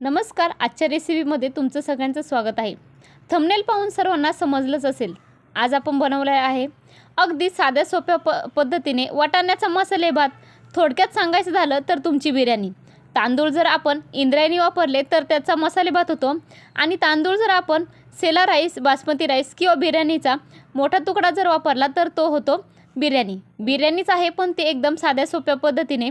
नमस्कार आजच्या रेसिपीमध्ये तुमचं सगळ्यांचं स्वागत आहे. थंबनेल पाहून सर्वांना समजलंच असेल. आज आपण बनवलं आहे अगदी साध्या सोप्या प पद्धतीने वाटाण्याचा मसाले भात. थोडक्यात सांगायचं झालं तर तुमची बिर्याणी. तांदूळ जर आपण इंद्रायणी वापरले तर त्याचा मसाले भात होतो. आणि तांदूळ जर आपण सेला राईस बासमती राईस किंवा बिर्याणीचा मोठा तुकडा जर वापरला तर तो होतो बिर्याणी. बिर्याणीच आहे पण ते एकदम साध्या सोप्या पद्धतीने.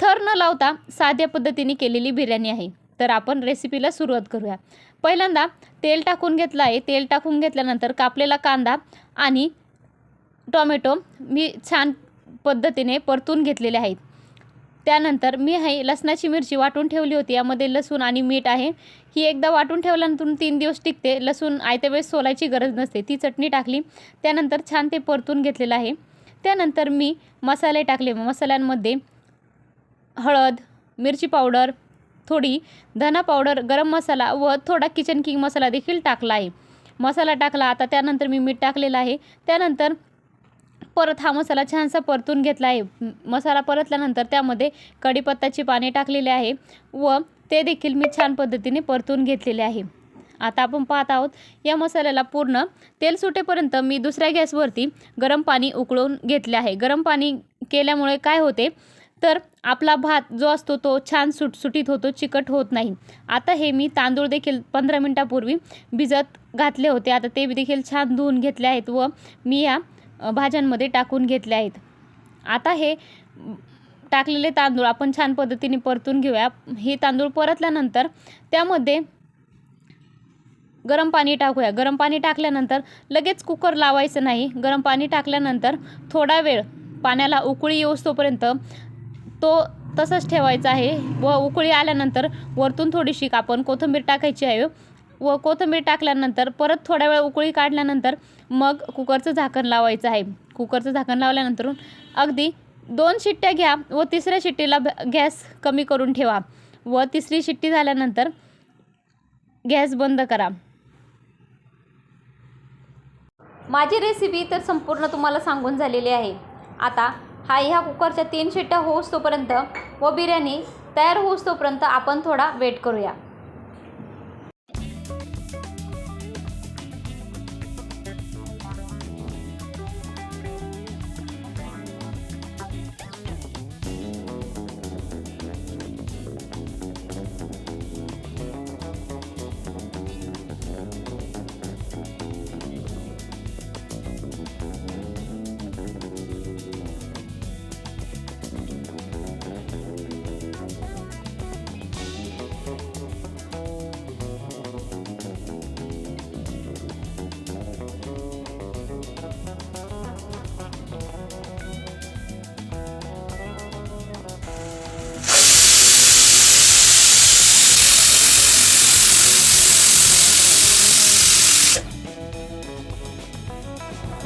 थर न लावता साध्या पद्धतीने केलेली बिर्याणी आहे. तर आपण रेसिपीला सुरुवात करूया. पहिल्यांदा तेल टाकून घेतलं आहे तेल टाकून घेतल्यानंतर कापलेला कांदा आणि टोमॅटो मी छान पद्धतीने परतून घेतलेले आहेत. त्यानंतर मी आहे लसणाची मिरची वाटून ठेवली होती. यामध्ये लसूण आणि मीठ आहे. ही एकदा वाटून ठेवल्यानंतर तीन दिवस टिकते. लसूण आयत्या वेळेस सोलायची गरज नसते. ती चटणी टाकली. त्यानंतर छान ते परतून घेतलेलं आहे. त्यानंतर मी मसाले टाकले. मसाल्यांमध्ये हळद मिरची पावडर थोडी धना पावडर गरम मसाला व थोडा किचन किंग मसाला देखील टाकला आहे. मसाला टाकला आता त्यानंतर मी मीठ टाकलेलं आहे. त्यानंतर परत हा मसाला छानसा परतून घेतला आहे. मसाला परतल्यानंतर त्यामध्ये कढीपत्ताची पाने टाकलेली आहे व ते देखील मी छान पद्धतीने परतून घेतलेले आहे. आता आपण पाहत आहोत या मसाल्याला पूर्ण तेल सुटेपर्यंत मी दुसऱ्या गॅसवरती गरम पाणी उकळून घेतले आहे. गरम पाणी केल्यामुळे काय होते? तर आपला भात जो असतो तो छान सुटसुटीत होतो चिकट होत नाही. आता हे मी तांदूळ देखील पंधरा मिनटापूर्वी भिजत घातले होते. आता ते देखील छान धुवून घेतले आहेत व मी या भाज्यांमध्ये टाकून घेतले आहेत. आता हे टाकलेले तांदूळ आपण छान पद्धतीने परतून घेऊया. हे तांदूळ परतल्यानंतर त्यामध्ये गरम पाणी टाकूया. गरम पाणी टाकल्यानंतर लगेच कुकर लावायचं नाही. गरम पाणी टाकल्यानंतर थोडा वेळ पाण्याला उकळी येऊस्तोपर्यंत तो तसंच ठेवायचा आहे. व उकळी आल्यानंतर वरतून थोडीशी आपण कोथिंबीर टाकायची आहे. व कोथिंबीर टाकल्यानंतर परत थोड्या वेळ उकळी काढल्यानंतर मग कुकरचं झाकण लावायचं आहे. कुकरचं झाकण लावल्यानंतर अगदी दोन शिट्ट्या घ्या व तिसऱ्या शिट्टीला गॅस कमी करून ठेवा. व तिसरी शिट्टी झाल्यानंतर गॅस बंद करा. माझी रेसिपी तर संपूर्ण तुम्हाला सांगून झालेली आहे. आता हा ह्या कुकरच्या तीन शिट्ट्या होऊस तोपर्यंत व बिर्याणी तयार होऊस तोपर्यंत आपण थोडा वेट करूया.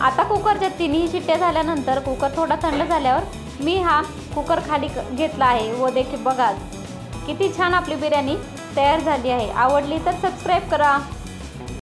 आता कुकरच्या तिन्ही शिट्ट्या झाल्यानंतर कुकर थोडा थंड झाल्यावर मी हा कुकर खाली क- घेतला आहे. व देखील बघा किती छान आपली बिर्याणी तयार झाली आहे. आवडली तर सबस्क्राईब करा.